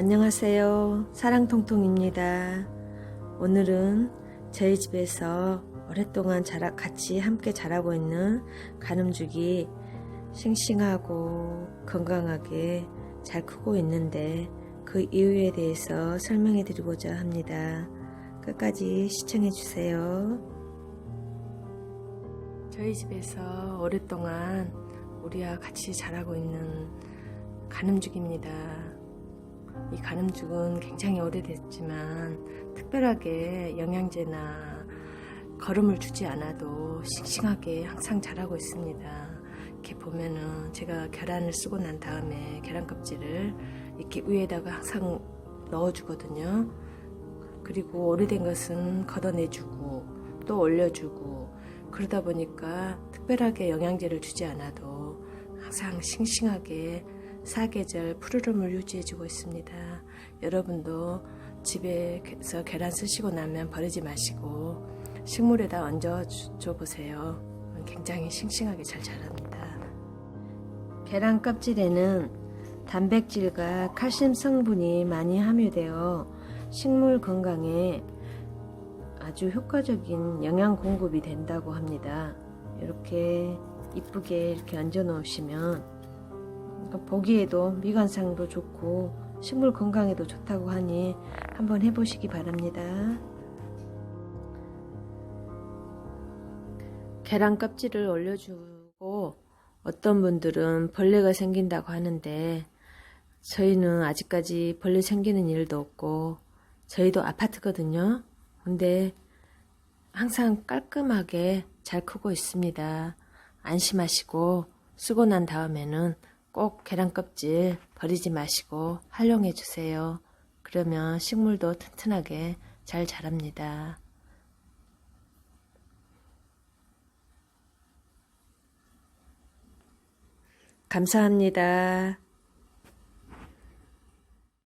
안녕하세요. 사랑통통입니다. 오늘은 저희 집에서 오랫동안 자라, 같이 함께 자라고 있는 가늠죽이 싱싱하고 건강하게 잘 크고 있는데 그 이유에 대해서 설명해 드리고자 합니다. 끝까지 시청해 주세요. 저희 집에서 오랫동안 우리와 같이 자라고 있는 가늠죽입니다. 이 가늠죽은 굉장히 오래됐지만 특별하게 영양제나 거름을 주지 않아도 싱싱하게 항상 자라고 있습니다. 이렇게 보면은 제가 계란을 쓰고 난 다음에 계란 껍질을 이렇게 위에다가 항상 넣어주거든요. 그리고 오래된 것은 걷어내주고 또 올려주고 그러다 보니까 특별하게 영양제를 주지 않아도 항상 싱싱하게 사계절 푸르름을 유지해주고 있습니다. 여러분도 집에서 계란 쓰시고 나면 버리지 마시고 식물에다 얹어 줘 보세요. 굉장히 싱싱하게 잘 자랍니다. 계란 껍질에는 단백질과 칼슘 성분이 많이 함유되어 식물 건강에 아주 효과적인 영양 공급이 된다고 합니다. 이렇게 이쁘게 이렇게 얹어 놓으시면 보기에도 미관상도 좋고 식물 건강에도 좋다고 하니 한번 해보시기 바랍니다. 계란 껍질을 올려주고 어떤 분들은 벌레가 생긴다고 하는데 저희는 아직까지 벌레 생기는 일도 없고 저희도 아파트거든요. 근데 항상 깔끔하게 잘 크고 있습니다. 안심하시고 쓰고 난 다음에는 꼭 계란 껍질 버리지 마시고 활용해 주세요. 그러면 식물도 튼튼하게 잘 자랍니다. 감사합니다.